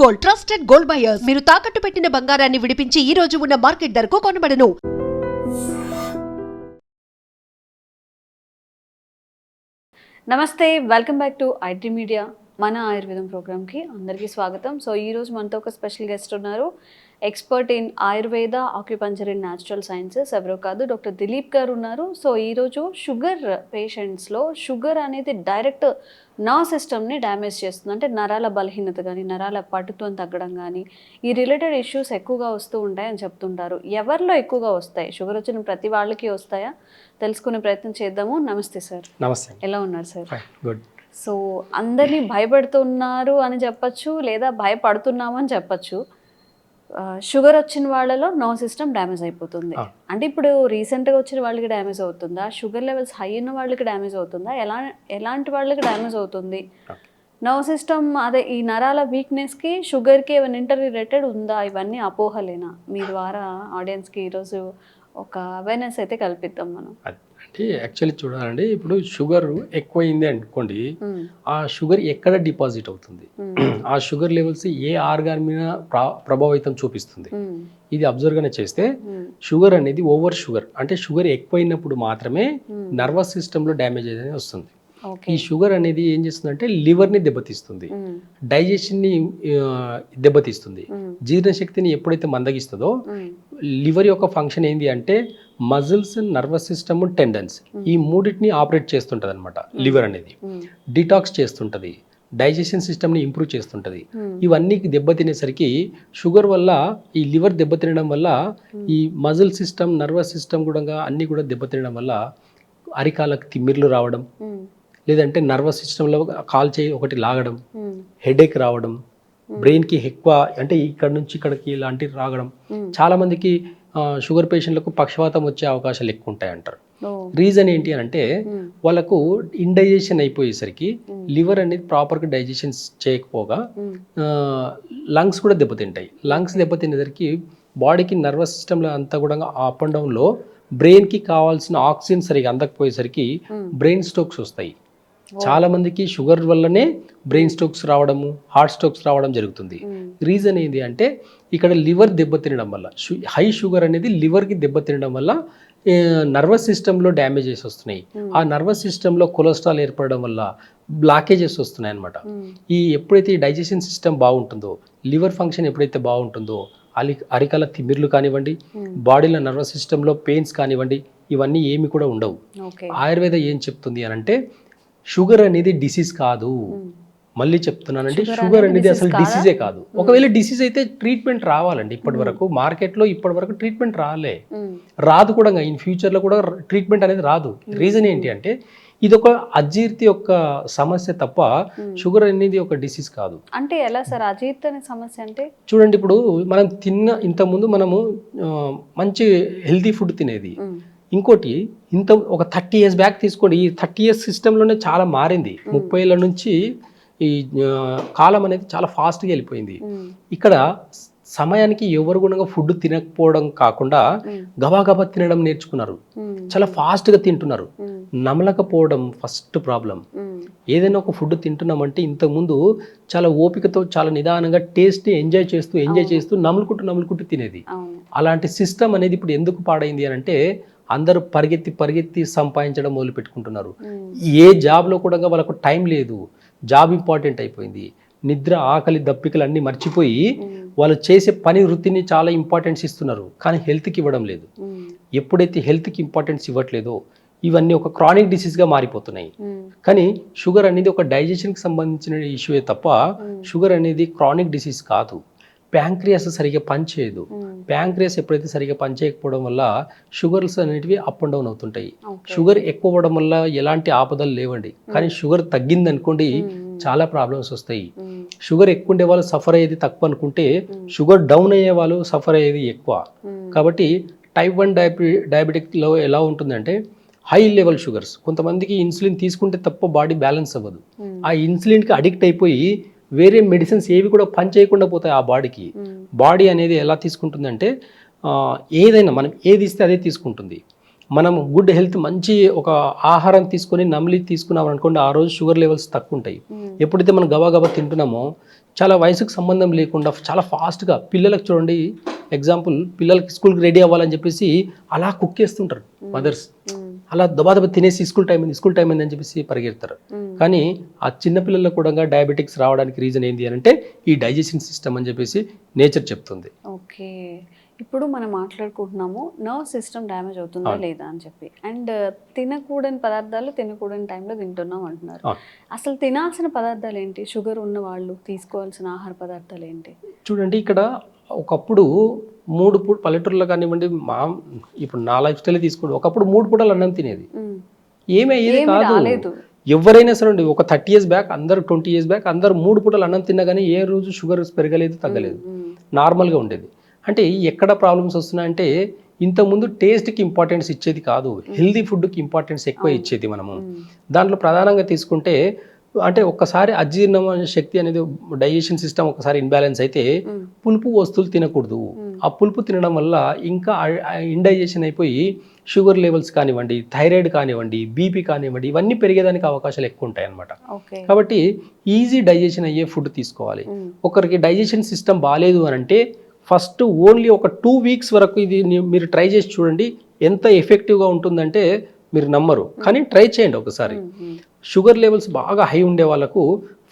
Gold trusted gold buyers మీరు తాకట్టు పెట్టిన బంగారాన్ని విడిపించి ఈ రోజు ఉన్న మార్కెట్ ధరకు కొనబడను. నమస్తే welcome back to IT media మన ఆయుర్వేదం ప్రోగ్రామ్కి అందరికీ స్వాగతం. సో ఈరోజు మనతో ఒక స్పెషల్ గెస్ట్ ఉన్నారు. Expert in Ayurveda acupuncture in natural sciences ఎవరో కాదు డాక్టర్ దిలీప్ గారు ఉన్నారు. సో ఈరోజు షుగర్ పేషెంట్స్లో షుగర్ అనేది డైరెక్ట్ నా సిస్టమ్ని డ్యామేజ్ చేస్తుంది. అంటే నరాల బలహీనత కానీ నరాల పటుత్వం తగ్గడం కానీ ఈ రిలేటెడ్ ఇష్యూస్ ఎక్కువగా వస్తూ ఉంటాయని చెప్తుంటారు. ఎవరిలో ఎక్కువగా వస్తాయి? షుగర్ వచ్చిన ప్రతి వాళ్ళకి వస్తాయా? తెలుసుకునే ప్రయత్నం చేద్దాము. నమస్తే సార్. నమస్తే. ఎలా ఉన్నారు సార్? గుడ్ సో అందరినీ భయపెడుతున్నారు అని చెప్పచ్చు లేదా భయపడుతున్నాము అని చెప్పచ్చు. షుగర్ వచ్చిన వాళ్ళలో నో సిస్టమ్ డ్యామేజ్ అయిపోతుంది. అంటే ఇప్పుడు రీసెంట్గా వచ్చిన వాళ్ళకి డ్యామేజ్ అవుతుందా? షుగర్ లెవెల్స్ హై ఉన్న వాళ్ళకి డ్యామేజ్ అవుతుందా? ఎలా ఎలాంటి వాళ్ళకి డ్యామేజ్ అవుతుంది. నర్వ్ సిస్టమ్ అదే ఈ నరాల వీక్నెస్కి షుగర్కి ఏమైనా ఇంటర్ రిలేటెడ్ ఉందా? ఇవన్నీ అపోహలేనా? మీ ద్వారా ఆడియన్స్కి ఈరోజు ఒక అవేర్నెస్ అయితే కల్పిద్దాం మనం అంటే యాక్చువల్లీ చూడాలండి ఇప్పుడు షుగర్ ఎక్కువైంది అనుకోండి. ఆ షుగర్ ఎక్కడ డిపాజిట్ అవుతుంది. ఆ షుగర్ లెవెల్స్ ఏ ఆర్గాన్ మీద ప్రా- ప్రభావితం చూపిస్తుంది. ఇది అబ్జర్వ్గానే చేస్తే. షుగర్ అనేది ఓవర్ షుగర్ అంటే షుగర్ ఎక్కువైనప్పుడు మాత్రమే. నర్వస్ సిస్టంలో డ్యామేజ్ అనేది వస్తుంది ఈ షుగర్ అనేది ఏం చేస్తుందంటే లివర్ని దెబ్బతీస్తుంది. డైజెషన్ని దెబ్బతీస్తుంది. జీర్ణశక్తిని ఎప్పుడైతే మందగిస్తుందో. లివర్ యొక్క ఫంక్షన్ ఏంటి అంటే మజిల్స్ నర్వస్ సిస్టమ్ టెండన్స్ ఈ మూడింటిని ఆపరేట్ చేస్తుంటుంది అనమాట లివర్ అనేది. డిటాక్స్ చేస్తుంటుంది డైజెషన్ సిస్టమ్ని ఇంప్రూవ్ చేస్తుంటుంది. ఇవన్నీ దెబ్బతినేసరికి షుగర్ వల్ల ఈ లివర్ దెబ్బతినడం వల్ల ఈ మజిల్ సిస్టమ్ నర్వస్ సిస్టమ్ కూడా అన్నీ కూడా దెబ్బతినడం వల్ల అరికాలకు తిమ్మిర్లు రావడం. లేదంటే నర్వస్ సిస్టంలో కాల్ చేయి ఒకటి లాగడం. హెడేక్ రావడం బ్రెయిన్కి ఎక్కువ అంటే ఇక్కడ నుంచి ఇక్కడికి ఇలాంటివి రావడం మ్మ్. చాలా మందికి షుగర్ పేషెంట్లకు పక్షవాతం వచ్చే అవకాశాలు ఎక్కువ ఉంటాయి అంటారు. రీజన్ ఏంటి అని అంటే. వాళ్ళకు ఇండైజెషన్ అయిపోయేసరికి లివర్ అనేది ప్రాపర్గా డైజెషన్ చేయకపోగా. లంగ్స్ కూడా దెబ్బతింటాయి లంగ్స్ దెబ్బతినేసరికి బాడీకి నర్వస్ సిస్టంలో అంతా కూడా అప్ అండ్ డౌన్లో బ్రెయిన్కి కావాల్సిన ఆక్సిజన్ సరిగా అందకపోయేసరికి. బ్రెయిన్ స్ట్రోక్స్ వస్తాయి చాలా మందికి షుగర్ వల్లనే బ్రెయిన్ స్ట్రోక్స్ రావడము హార్ట్ స్ట్రోక్స్ రావడం జరుగుతుంది. రీజన్ ఏంటి అంటే ఇక్కడ లివర్ దెబ్బతినడం వల్ల షు- హై షుగర్ అనేది లివర్కి దెబ్బతినడం వల్ల నర్వస్ సిస్టంలో డ్యామేజెస్ వస్తున్నాయి. ఆ నర్వస్ సిస్టంలో కొలెస్ట్రాల్ ఏర్పడడం వల్ల బ్లాకేజెస్ వస్తున్నాయి అనమాట. ఈ ఎప్పుడైతే ఈ డైజెషన్ సిస్టమ్ బాగుంటుందో లివర్ ఫంక్షన్ ఎప్పుడైతే బాగుంటుందో అలి అరికాల తిమ్మిర్లు కానివ్వండి. బాడీలో నర్వస్ సిస్టంలో పెయిన్స్ కానివ్వండి ఇవన్నీ ఏమి కూడా ఉండవు. ఆయుర్వేద ఏం చెప్తుంది అని అంటే షుగర్ అనేది డిసీజ్ కాదు. మళ్ళీ చెప్తున్నానంటే షుగర్ అనేది అసలు? డిసీజే కాదు. ఒకవేళ డిసీజ్ అయితే ట్రీట్మెంట్ రావాలండి ఇప్పటి వరకు మార్కెట్లో ఇప్పటి వరకు ట్రీట్మెంట్ రాలే. రాదు కూడా ఇన్ ఫ్యూచర్లో కూడా ట్రీట్మెంట్ అనేది రాదు. రీజన్ ఏంటి అంటే ఇది ఒక అజీర్తి యొక్క సమస్య తప్ప షుగర్ అనేది ఒక డిసీజ్ కాదు. అంటే ఎలా సార్? అజీర్తి అనే సమస్య అంటే? చూడండి ఇప్పుడు మనం తిన్న ఇంతకుముందు మనము మంచి హెల్తీ ఫుడ్ తినేది. ఇంకోటి ఇంత ఒక థర్టీ ఇయర్స్ బ్యాక్ తీసుకోండి ఈ థర్టీ ఇయర్స్ సిస్టంలోనే చాలా మారింది ముప్పై ఏళ్ళ నుంచి ఈ కాలం అనేది చాలా ఫాస్ట్గా వెళ్ళిపోయింది. ఇక్కడ సమయానికి ఎవరు గుణంగా ఫుడ్ తినకపోవడం కాకుండా. గబా గబా తినడం నేర్చుకున్నారు. చాలా ఫాస్ట్గా తింటున్నారు. నమలకపోవడం ఫస్ట్ ప్రాబ్లం. ఏదైనా ఒక ఫుడ్ తింటున్నామంటే ఇంతకుముందు చాలా ఓపికతో చాలా నిదానంగా టేస్ట్ని ఎంజాయ్ చేస్తూ ఎంజాయ్ చేస్తూ నములుకుంటూ నములుకుంటూ తినేది అలాంటి సిస్టమ్ అనేది ఇప్పుడు ఎందుకు పాడైంది అని అంటే అందరూ పరిగెత్తి పరిగెత్తి సంపాదించడం మొదలు పెట్టుకుంటున్నారు మ్మ్. ఏ జాబ్లో కూడా వాళ్ళకు టైం లేదు జాబ్ ఇంపార్టెంట్ అయిపోయింది నిద్ర ఆకలి దప్పికలు అన్నీ మర్చిపోయి మ్మ్. వాళ్ళు చేసే పని వృత్తిని చాలా ఇంపార్టెన్స్ ఇస్తున్నారు కానీ హెల్త్కి ఇవ్వడం లేదు మ్మ్. ఎప్పుడైతే హెల్త్కి ఇంపార్టెన్స్ ఇవ్వట్లేదో ఇవన్నీ ఒక క్రానిక్ డిసీజ్గా మారిపోతున్నాయి. కానీ షుగర్ అనేది ఒక డైజెషన్కి సంబంధించిన ఇష్యూయే తప్ప షుగర్ అనేది క్రానిక్ డిసీజ్ కాదు ప్యాంక్రియాస్ సరిగా పనిచేయదు. ప్యాంక్రియాస్ ఎప్పుడైతే సరిగా పనిచేయకపోవడం వల్ల షుగర్స్ అనేటివి అప్ అండ్ డౌన్ అవుతుంటాయి. షుగర్ ఎక్కువ అవ్వడం వల్ల ఎలాంటి ఆపదలు లేవండి కానీ షుగర్ తగ్గింది అనుకోండి. చాలా ప్రాబ్లమ్స్ వస్తాయి. షుగర్ ఎక్కువ ఉండే వాళ్ళు సఫర్ అయ్యేది తక్కువ అనుకుంటే షుగర్ డౌన్ అయ్యే వాళ్ళు సఫర్ అయ్యేది ఎక్కువ. కాబట్టి టైప్ వన్ డయాబె డయాబెటిక్లో ఎలా ఉంటుందంటే హై లెవెల్ షుగర్స్ కొంతమందికి ఇన్సులిన్ తీసుకుంటే తప్ప బాడీ బ్యాలెన్స్ అవ్వదు. ఆ ఇన్సులిన్కి అడిక్ట్ అయిపోయి వేరే మెడిసిన్స్ ఏవి కూడా పని చేయకుండా పోతాయి ఆ బాడీకి. బాడీ అనేది ఎలా తీసుకుంటుందంటే ఏదైనా మనం ఏది ఇస్తే అదే తీసుకుంటుంది మనం గుడ్ హెల్త్ మంచి ఒక ఆహారం తీసుకొని నమిలి తీసుకున్నాం అనుకోండి ఆ రోజు షుగర్ లెవెల్స్ తక్కువ ఉంటాయి. ఎప్పుడైతే మనం గబా గబా తింటున్నామో చాలా వయసుకు సంబంధం లేకుండా చాలా ఫాస్ట్గా పిల్లలకు చూడండి ఎగ్జాంపుల్ పిల్లలకి స్కూల్కి రెడీ అవ్వాలని చెప్పేసి అలా కుక్ చేస్తుంటారు మదర్స్. అలా దబాదబా తినేసి స్కూల్ టైం అయింది స్కూల్ టైం అయింది అని చెప్పేసి పరిగెడతారు. కానీ ఆ చిన్న పిల్లల్లో కూడా డయాబెటిక్స్ రావడానికి రీజన్ ఏంటి అని అంటే ఈ డైజెషన్ సిస్టమ్ అని చెప్పేసి నేచర్ చెప్తుంది. ఓకే. ఇప్పుడు మనం మాట్లాడుకుంటున్నాము నర్వ్ సిస్టమ్ డ్యామేజ్ అవుతుందా. లేదా అని చెప్పి. అండ్ తినకూడని పదార్థాలు తినకూడని టైంలో తింటున్నాం అంటున్నారు. అసలు తినాల్సిన పదార్థాలు ఏంటి? షుగర్ ఉన్న వాళ్ళు తీసుకోవాల్సిన ఆహార పదార్థాలు ఏంటి? చూడండి ఇక్కడ ఒకప్పుడు మూడు పూట పల్లెటూరులో కానివ్వండి మా ఇప్పుడు నా లైఫ్ స్టైల్ తీసుకోండి ఒకప్పుడు మూడు పూటలు అన్నం తినేది మ్మ్. ఏమీ అయ్యేది ఏమీ కాదు. ఎవరైనా సరే అండి, ఒక థర్టీ ఇయర్స్ బ్యాక్ అందరు ట్వంటీ ఇయర్స్ బ్యాక్ అందరు మూడు పూటలు అన్నం తిన్నా కానీ ఏ రోజు షుగర్ పెరగలేదు తగ్గలేదు. నార్మల్గా ఉండేది అంటే ఎక్కడ ప్రాబ్లమ్స్ వస్తున్నాయంటే ఇంతకుముందు టేస్ట్కి ఇంపార్టెన్స్ ఇచ్చేది కాదు హెల్దీ ఫుడ్కి ఇంపార్టెన్స్ ఎక్కువ ఇచ్చేది మనము. దాంట్లో ప్రధానంగా తీసుకుంటే అంటే ఒక్కసారి అజీర్ణం అనే శక్తి అనేది డైజెషన్ సిస్టమ్ ఒకసారి ఇన్బ్యాలెన్స్ అయితే. పులుపు వస్తువులు తినకూడదు. ఆ పులుపు తినడం వల్ల ఇంకా ఇండైజెషన్ అయిపోయి షుగర్ లెవెల్స్ కానివ్వండి థైరాయిడ్ కానివ్వండి బీపీ కానివ్వండి ఇవన్నీ పెరిగేదానికి అవకాశాలు ఎక్కువ ఉంటాయి అన్నమాట ఓకే కాబట్టి ఈజీ డైజెషన్ అయ్యే ఫుడ్ తీసుకోవాలి. ఒకరికి డైజెషన్ సిస్టమ్ బాగాలేదు అని అంటే ఫస్ట్ ఓన్లీ ఒక టూ వీక్స్ వరకు ఇది మీరు ట్రై చేసి చూడండి ఎంత ఎఫెక్టివ్గా ఉంటుందంటే మీరు నమ్మరు కానీ ట్రై చేయండి ఒకసారి. షుగర్ లెవెల్స్ బాగా హై ఉండే వాళ్ళకు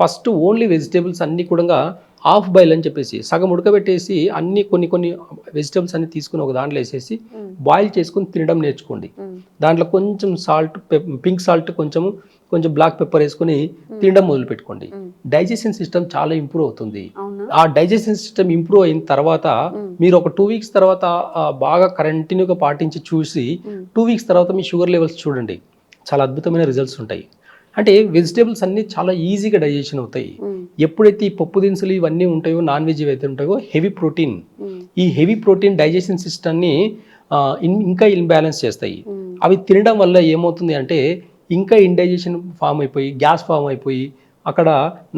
ఫస్ట్ ఓన్లీ వెజిటేబుల్స్ అన్నీ కూడా హాఫ్ బాయిల్ అని చెప్పేసి సగం ఉడకబెట్టేసి అన్ని కొన్ని కొన్ని వెజిటేబుల్స్ అన్ని తీసుకుని ఒక దాంట్లో వేసేసి. బాయిల్ చేసుకుని తినడం నేర్చుకోండి. దాంట్లో కొంచెం సాల్ట్ పింక్ సాల్ట్ కొంచెం కొంచెం బ్లాక్ పెప్పర్ వేసుకొని తినడం మొదలు పెట్టుకోండి. డైజెషన్ సిస్టమ్ చాలా ఇంప్రూవ్ అవుతుంది ఆ డైజెషన్ సిస్టమ్ ఇంప్రూవ్ అయిన తర్వాత. మీరు ఒక టూ వీక్స్ తర్వాత బాగా కంటిన్యూగా పాటించి చూసి. టూ వీక్స్ తర్వాత మీ షుగర్ లెవెల్స్ చూడండి చాలా అద్భుతమైన రిజల్ట్స్ ఉంటాయి అంటే వెజిటేబుల్స్ అన్నీ చాలా ఈజీగా డైజెషన్ అవుతాయి. ఎప్పుడైతే ఈ పప్పు దినుసులు ఇవన్నీ ఉంటాయో నాన్ వెజ్ అయితే ఉంటాయో హెవీ ప్రోటీన్. ఈ హెవీ ప్రోటీన్ డైజెషన్ సిస్టమ్ని ఇంకా ఇన్బ్యాలెన్స్ చేస్తాయి. అవి తినడం వల్ల ఏమవుతుంది అంటే ఇంకా ఇండైజెషన్ ఫామ్ అయిపోయి గ్యాస్ ఫామ్ అయిపోయి అక్కడ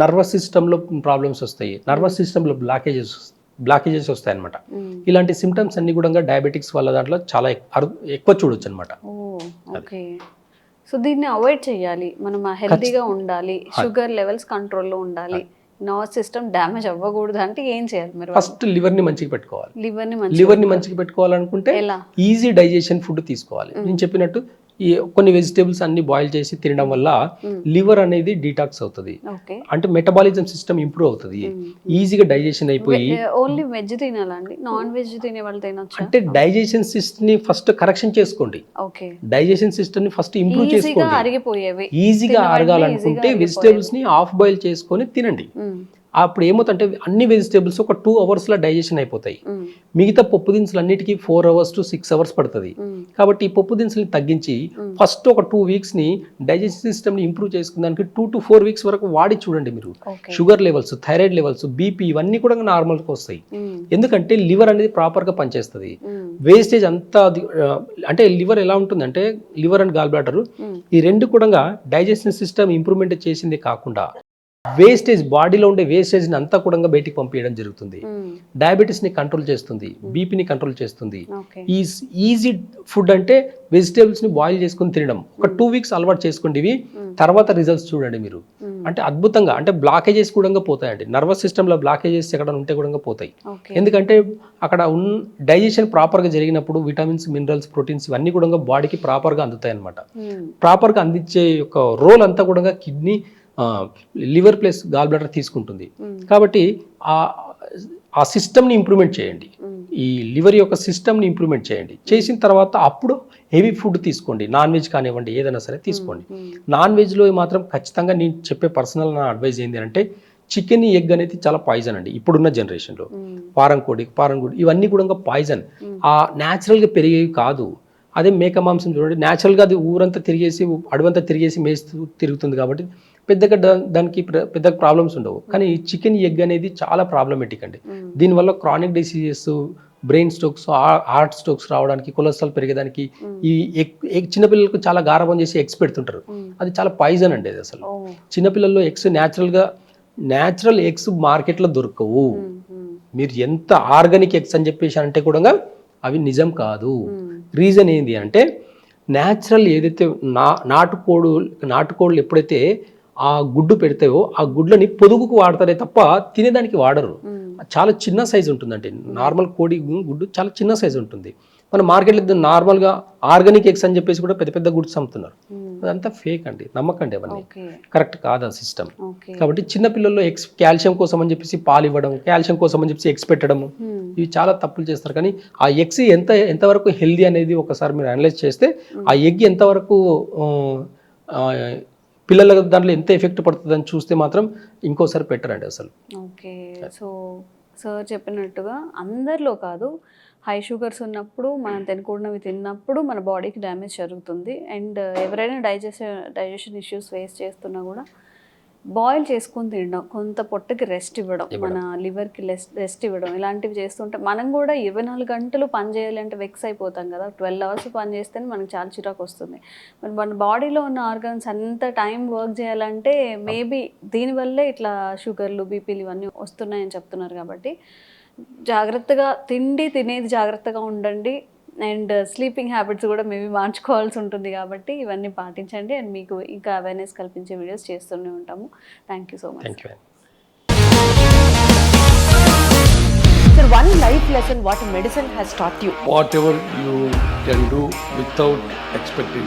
నర్వస్ సిస్టంలో ప్రాబ్లమ్స్ వస్తాయి. నర్వస్ సిస్టంలో బ్లాకేజెస్ బ్లాకేజెస్ వస్తాయి అనమాట. ఇలాంటి సిమ్టమ్స్ అన్ని కూడా డయాబెటిక్స్ వల్ల దాంట్లో చాలా ఎక్కువ చూడొచ్చు అనమాట సో దీన్ని అవాయిడ్ చేయాలి. మనం హెల్తీగా ఉండాలి. షుగర్ లెవెల్స్ కంట్రోల్లో ఉండాలి. నర్వస్ సిస్టమ్ డ్యామేజ్ అవ్వకూడదు అంటే ఏం చేయాలి మీరు ఫస్ట్ లివర్ని మంచిగా పెట్టుకోవాలి. లివర్ని మంచి లివర్ని మంచిగా పెట్టుకోవాలనుకుంటే ఈజీ డైజెషన్ ఫుడ్ తీసుకోవాలి. నేను చెప్పినట్టు ఈ కొన్ని వెజిటేబుల్స్ అన్ని బాయిల్ చేసి తినడం వల్ల లివర్ అనేది డీటాక్స్ అవుతుంది. అంటే మెటబాలిజం సిస్టమ్ ఇంప్రూవ్ అవుతుంది. ఈజీగా డైజెషన్ అయిపోయి ఓన్లీ వెజ్ తినాలండి? నాన్ వెజ్ తినే వాళ్ళు తినొచ్చా? అంటే డైజెషన్ సిస్టమ్ని ఫస్ట్ కరెక్షన్ చేసుకోండి. డైజెషన్ సిస్టమ్ని ఫస్ట్ ఇంప్రూవ్ చేసుకోండి. అరిగిపోయేవి. ఈజీగా అరగాలనుకుంటే వెజిటేబుల్స్ని హాఫ్ బాయిల్ చేసుకొని తినండి. అప్పుడు ఏమవుతుంటే అన్ని వెజిటేబుల్స్ ఒక టూ అవర్స్లో డైజెషన్ అయిపోతాయి. మిగతా పప్పు దినుసులు అన్నిటికీ four hours to six hours పడుతుంది. కాబట్టి ఈ పప్పు దినుసుల్ని తగ్గించి ఫస్ట్ ఒక టూ వీక్స్ని డైజెషన్ సిస్టమ్ని ఇంప్రూవ్ చేసుకున్నానికి టూ టు ఫోర్ వీక్స్ వరకు వాడి చూడండి మీరు sugar levels thyroid levels BP ఇవన్నీ కూడా నార్మల్గా వస్తాయి. ఎందుకంటే లివర్ అనేది ప్రాపర్గా పనిచేస్తుంది. వేస్టేజ్ అంతా అంటే లివర్ ఎలా ఉంటుందంటే లివర్ అండ్ గాల్ బ్లాడర్. ఈ రెండు కూడా డైజెషన్ సిస్టమ్ ఇంప్రూవ్మెంట్ చేసింది కాకుండా వేస్టేజ్ బాడీలో ఉండే వేస్టేజ్ని అంతా కూడా బయటికి పంపించడం జరుగుతుంది. మ్మ్. డయాబెటీస్ని కంట్రోల్ చేస్తుంది బీపీని కంట్రోల్ చేస్తుంది. ఈ ఈజీ ఫుడ్ అంటే వెజిటేబుల్స్ని బాయిల్ చేసుకొని తినడం. ఒక టూ వీక్స్ అలవాటు చేసుకోండి ఇవి. తర్వాత రిజల్ట్స్ చూడండి మీరు. అంటే అద్భుతంగా అంటే బ్లాకేజెస్ కూడా పోతాయండి. నర్వస్ సిస్టంలో బ్లాకేజెస్ ఎక్కడ ఉంటే కూడా పోతాయి. ఎందుకంటే అక్కడ ఉన్న డైజెషన్ ప్రాపర్గా జరిగినప్పుడు విటమిన్స్ మినరల్స్ ప్రోటీన్స్ ఇవన్నీ కూడా బాడీకి ప్రాపర్గా అందుతాయి అనమాట. ప్రాపర్గా అందించే యొక్క రోల్ అంతా కూడా kidney liver plus gall bladder తీసుకుంటుంది. కాబట్టి ఆ ఆ సిస్టమ్ని ఇంప్రూవ్మెంట్ చేయండి. ఈ లివర్ యొక్క సిస్టమ్ని ఇంప్రూవ్మెంట్ చేయండి. చేసిన తర్వాత అప్పుడు హెవీ ఫుడ్ తీసుకోండి. నాన్ వెజ్ కానివ్వండి ఏదైనా సరే తీసుకోండి. నాన్ వెజ్లో మాత్రం ఖచ్చితంగా నేను చెప్పే పర్సనల్ నా అడ్వైజ్ ఏంటి అంటే చికెన్ ఎగ్ అనేది చాలా పాయిజన్ అండి. ఇప్పుడున్న జనరేషన్లో. పారం కోడి పారం కోడి ఇవన్నీ కూడా పాయిజన్. ఆ న్యాచురల్గా పెరిగేవి కాదు. అదే మేక మాంసం చూడండి న్యాచురల్గా అది ఊరంతా తిరిగేసి అడవంతా తిరిగేసి మేస్తూ తిరుగుతుంది కాబట్టి పెద్దగా దానికి పెద్దగా ప్రాబ్లమ్స్ ఉండవు కానీ చికెన్ ఎగ్ అనేది చాలా ప్రాబ్లమేటిక్ అండి. దీనివల్ల chronic diseases brain strokes heart strokes రావడానికి కొలెస్ట్రాల్ పెరిగేదానికి ఈ ఎగ్ ఎగ్ చిన్నపిల్లలకు చాలా గారభం చేసి ఎగ్స్ పెడుతుంటారు. అది చాలా పాయిజన్ అండి అది అసలు చిన్నపిల్లల్లో ఎగ్స్ న్యాచురల్గా న్యాచురల్ ఎగ్స్ మార్కెట్లో దొరకవు. మీరు ఎంత ఆర్గానిక్ ఎగ్స్ అని చెప్పేసి అంటే కూడా అవి నిజం కాదు. రీజన్ ఏంటి అంటే న్యాచురల్ ఏదైతే నా నాటుకోడు నాటుకోళ్ళు ఎప్పుడైతే ఆ గుడ్డు పెడితేవో ఆ గుడ్లని పొదుగుకు వాడతారే తప్ప తినేదానికి వాడరు. చాలా చిన్న సైజు ఉంటుందండి. నార్మల్ కోడి గుడ్డు చాలా చిన్న సైజు ఉంటుంది. మన మార్కెట్లో నార్మల్గా ఆర్గానిక్ ఎగ్స్ అని చెప్పేసి కూడా పెద్ద పెద్ద గుడ్స్ అమ్ముతున్నారు. అదంతా ఫేక్ అండి. నమ్మకండి అవన్నీ. కరెక్ట్ కాదు ఆ సిస్టమ్ కాబట్టి చిన్న పిల్లల్లో ఎక్స్ కాల్షియం కోసం అని చెప్పేసి పాలు ఇవ్వడం కాల్షియం కోసం అని చెప్పేసి ఎగ్స్ పెట్టడము ఇవి చాలా తప్పులు చేస్తారు. కానీ ఆ ఎగ్స్ ఎంత ఎంతవరకు హెల్దీ అనేది ఒకసారి మీరు అనలైజ్ చేస్తే ఆ ఎగ్ ఎంతవరకు ఆ, ఆ, పిల్లల దాంట్లో ఎంత ఎఫెక్ట్ పడుతుందని చూస్తే మాత్రం ఇంకోసారి పెట్టరండి అసలు. ఓకే. సో సార్ చెప్పినట్టుగా అందరిలో కాదు హై షుగర్స్ ఉన్నప్పుడు మనం తినకూడనివి తిన్నప్పుడు మన బాడీకి డ్యామేజ్ జరుగుతుంది. అండ్ ఎవరైనా డైజెషన్ డైజెషన్ ఇష్యూస్ ఫేస్ చేస్తున్నా కూడా బాయిల్ చేసుకొని తినడం కొంత పొట్టకి రెస్ట్ ఇవ్వడం మన లివర్కి రెస్ట్ ఇవ్వడం ఇలాంటివి చేస్తుంటే మనం కూడా ఇరవై నాలుగు గంటలు పని చేయాలంటే వెక్స్ అయిపోతాం కదా. ట్వెల్వ్ అవర్స్ పని చేస్తేనే మనకి చాలా చిరాకు వస్తుంది. మరి మన బాడీలో ఉన్న ఆర్గన్స్ అంత టైం వర్క్ చేయాలంటే మేబీ దీనివల్లే ఇట్లా షుగర్లు బీపీలు ఇవన్నీ వస్తున్నాయని చెప్తున్నారు కాబట్టి జాగ్రత్తగా తిండి తినేది జాగ్రత్తగా ఉండండి. అండ్ స్లీపింగ్ హ్యాబిట్స్ కూడా మేబీ మార్చుకోవాల్సి ఉంటుంది కాబట్టి ఇవన్నీ పాటించండి అండ్ మీకు ఇంకా అవేర్నెస్ కల్పించే వీడియోస్ చేస్తూనే ఉంటాము thank you so much thank you Sir, one life lesson what medicine has taught you. whatever you can do without expecting.